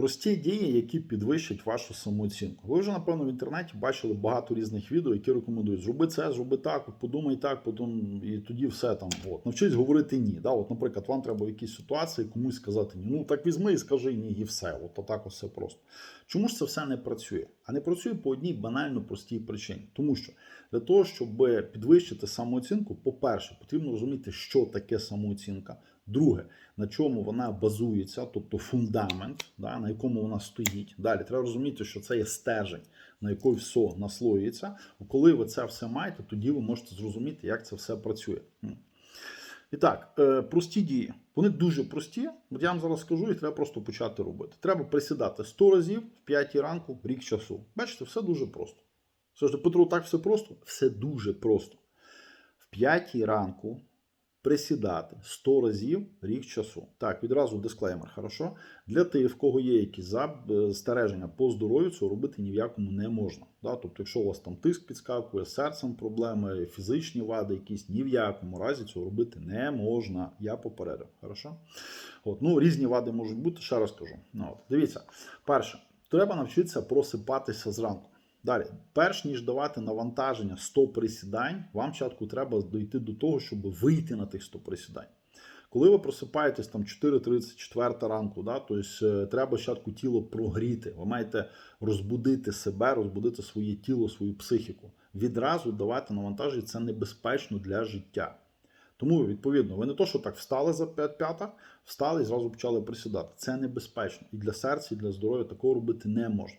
Прості дії, які підвищать вашу самооцінку. Ви вже, напевно, в інтернеті бачили багато різних відео, які рекомендують зроби це, зроби так, подумай так, потім і тоді все там. От. Навчись говорити ні. Да? От, наприклад, вам треба в якійсь ситуації комусь сказати ні. Ну так візьми і скажи ні, і все. От ось все просто. Чому ж це все не працює? А не працює по одній банально простій причині. Тому що для того, щоб підвищити самооцінку, по-перше, потрібно розуміти, що таке самооцінка. Друге, на чому вона базується, тобто фундамент, да, на якому вона стоїть. Далі треба розуміти, що це є стержень, на який все наслоюється. Коли ви це все маєте, тоді ви можете зрозуміти, як це все працює. І так, е, прості дії. Вони дуже прості. От я вам зараз скажу, їх треба просто почати робити. Треба присідати 100 разів в 5 ранку, рік часу. Бачите, все дуже просто. Все ж Петро, так все просто? Все дуже просто. В 5 ранку присідати 100 разів рік часу. Так, відразу дисклеймер, хорошо? Для тих, в кого є якісь застереження по здоров'ю, цього робити ні в якому не можна. Да? Тобто, якщо у вас там тиск підскакує, серцем проблеми, фізичні вади, якісь ні в якому разі цього робити не можна. Я попередив. Хорошо? От, ну, різні вади можуть бути, ще раз кажу. Ну, от, дивіться, перше, треба навчитися просипатися зранку. Далі, перш ніж давати навантаження 100 присідань, вам спочатку треба дійти до того, щоб вийти на тих 100 присідань. Коли ви просипаєтесь там 4.34 ранку, да, тобто треба спочатку тіло прогріти. Ви маєте розбудити себе, розбудити своє тіло, свою психіку. Відразу давати навантаження це небезпечно для життя. Тому, відповідно, ви не то, що так встали за 5 п'ята, встали і зразу почали присідати. Це небезпечно. І для серця, і для здоров'я такого робити не можна.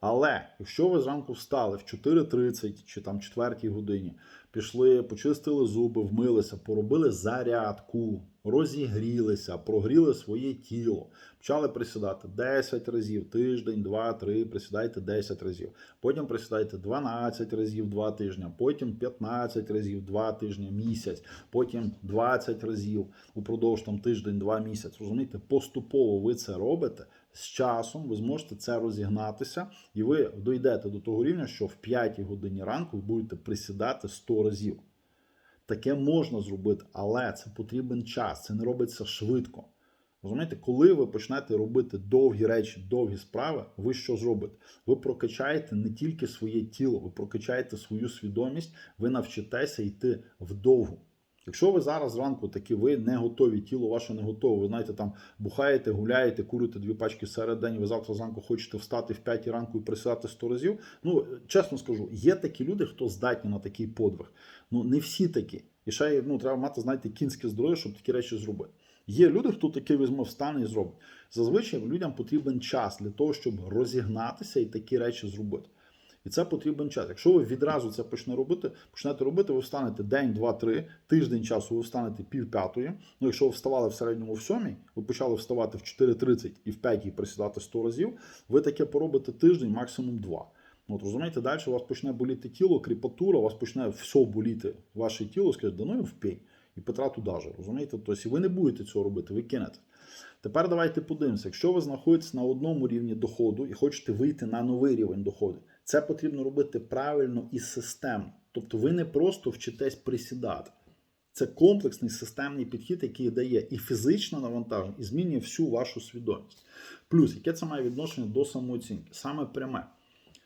Але якщо ви зранку встали в 4.30 чи там 4 годині, пішли, почистили зуби, вмилися, поробили зарядку, розігрілися, прогріли своє тіло, почали присідати 10 разів, тиждень, 2, 3, присідайте 10 разів. Потім присідайте 12 разів 2 тижні, потім 15 разів 2 тижні, місяць, потім 20 разів упродовж там тиждень, 2 місяць. Розумієте, поступово ви це робите. З часом ви зможете це розігнатися, і ви дійдете до того рівня, що в 5 годині ранку ви будете присідати 100 разів. Таке можна зробити, але це потрібен час, це не робиться швидко. Розумієте, коли ви почнете робити довгі речі, довгі справи, ви що зробите? Ви прокачаєте не тільки своє тіло, ви прокачаєте свою свідомість, ви навчитеся йти вдовгу. Якщо ви зараз зранку таки ви не готові, тіло ваше не готове, ви знаєте, там бухаєте, гуляєте, курите дві пачки серед день, ви завтра зранку хочете встати в 5 ранку і присідати 100 разів. Ну, чесно скажу, є такі люди, хто здатні на такий подвиг. Ну, не всі такі. І ще ну, треба мати, знаєте, кінське здоров'я, щоб такі речі зробити. Є люди, хто таки візьме, встане і зробить. Зазвичай людям потрібен час для того, щоб розігнатися і такі речі зробити. І це потрібен час. Якщо ви відразу це почне робити, почнете робити, ви встанете день, два, три, тиждень часу, ви встанете пів п'ятої. Ну, якщо ви вставали в середньому в сьомій, ви почали вставати в 4.30 і в п'ятій присідати 100 разів, ви таке поробите тиждень, максимум два. Ну, От розумієте, далі у вас почне боліти тіло, кріпатура, у вас почне все боліти ваше тіло, скаже, да ну я впій. І Петра туди же, розумієте? Тобто ви не будете цього робити, ви кинете. Тепер давайте подивимося, якщо ви знаходитесь на одному рівні доходу і хочете вийти на новий рівень доходу, це потрібно робити правильно і системно. Тобто ви не просто вчитесь присідати. Це комплексний системний підхід, який дає і фізичне навантаження, і змінює всю вашу свідомість. Плюс, яке це має відношення до самооцінки? Саме пряме.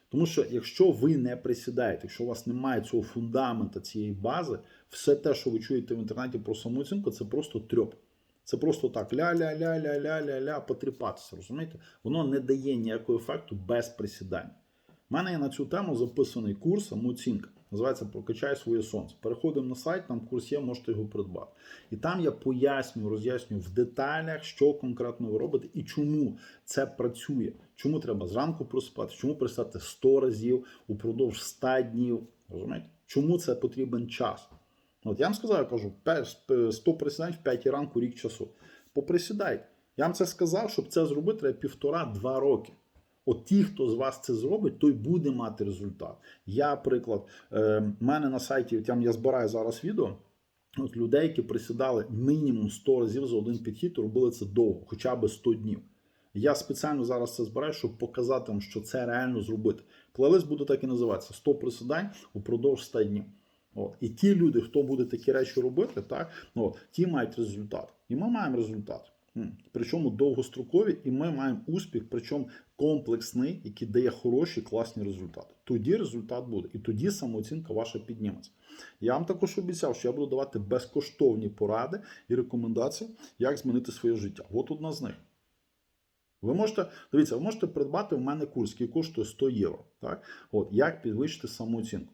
Тому що якщо ви не присідаєте, якщо у вас немає цього фундамента, цієї бази, все те, що ви чуєте в інтернеті про самооцінку, це просто трьоп. Це просто так ля-ля-ля-ля-ля-ля-ля потріпатися. Розумієте? Воно не дає ніякого ефекту без присідань. У мене є на цю тему записаний курс самооцінка. Називається Прокачай своє сонце. Переходимо на сайт, там курс є, можете його придбати. І там я пояснюю, роз'яснюю в деталях, що конкретно ви робите і чому це працює. Чому треба зранку проспати, чому присати 100 разів упродовж 100 днів. Розумієте? Чому це потрібен час? От я вам сказав, я кажу, 100 присідань в 5 ранку рік часу. Поприсідайте. Я вам це сказав, щоб це зробити, треба півтора-два роки. От ті, хто з вас це зробить, той буде мати результат. Я, приклад, е, в мене на сайті там я збираю зараз відео. От людей, які присідали мінімум 100 разів за один підхід, робили це довго, хоча б 100 днів. Я спеціально зараз це збираю, щоб показати вам, що це реально зробити. Плейлист буде так і називатися 100 присідань упродовж 100 днів. От. І ті люди, хто буде такі речі робити, так, от, ті мають результат. І ми маємо результат. Причому довгострокові, і ми маємо успіх, причому комплексний, який дає хороші, класні результати. Тоді результат буде, і тоді самооцінка ваша підніметься. Я вам також обіцяв, що я буду давати безкоштовні поради і рекомендації, як змінити своє життя. От одна з них. Ви можете, дивіться, ви можете придбати в мене курс, який коштує 100 євро. Так? От, як підвищити самооцінку.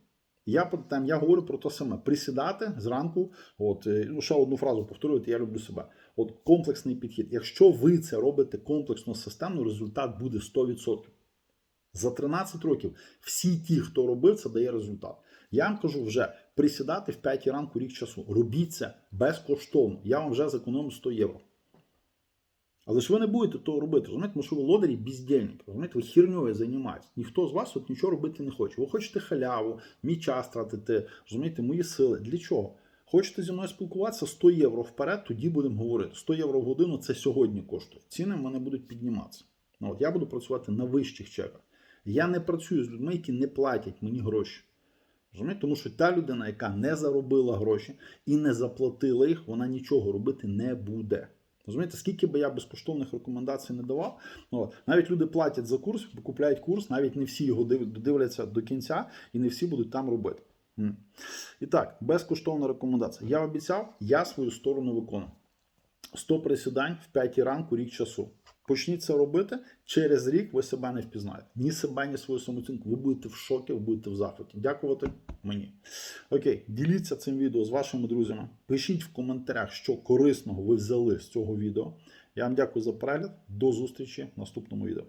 Я там, я говорю про те саме: присідати зранку. От е, ну, ще одну фразу повторювати, я люблю себе. От комплексний підхід. Якщо ви це робите комплексно системно, результат буде 100%. За 13 років всі ті, хто робив, це дає результат. Я вам кажу вже присідати в 5 ранку рік часу. Робіть це безкоштовно. Я вам вже зекономив 100 євро. Але ж ви не будете того робити, розумієте, тому що ви лодері бездельники, розумієте, ви херньою займаєтесь. Ніхто з вас тут нічого робити не хоче. Ви хочете халяву, мій час тратити, розумієте, мої сили. Для чого? Хочете зі мною спілкуватися 100 євро вперед, тоді будемо говорити. 100 євро в годину це сьогодні коштує. Ціни в мене будуть підніматися. Ну, от я буду працювати на вищих чеках. Я не працюю з людьми, які не платять мені гроші. Розумієте? Тому що та людина, яка не заробила гроші і не заплатила їх, вона нічого робити не буде. Розумієте, скільки би я безкоштовних рекомендацій не давав, ну, от, навіть люди платять за курс, купляють курс, навіть не всі його дивляться до кінця і не всі будуть там робити. І так, безкоштовна рекомендація. Я обіцяв, я свою сторону виконую. 100 присідань в 5 ранку, рік часу. Почніть це робити, через рік ви себе не впізнаєте. Ні себе, ні свою самооцінку. Ви будете в шокі, ви будете в захваті. Дякувати мені. Окей, діліться цим відео з вашими друзями. Пишіть в коментарях, що корисного ви взяли з цього відео. Я вам дякую за перегляд. До зустрічі в наступному відео.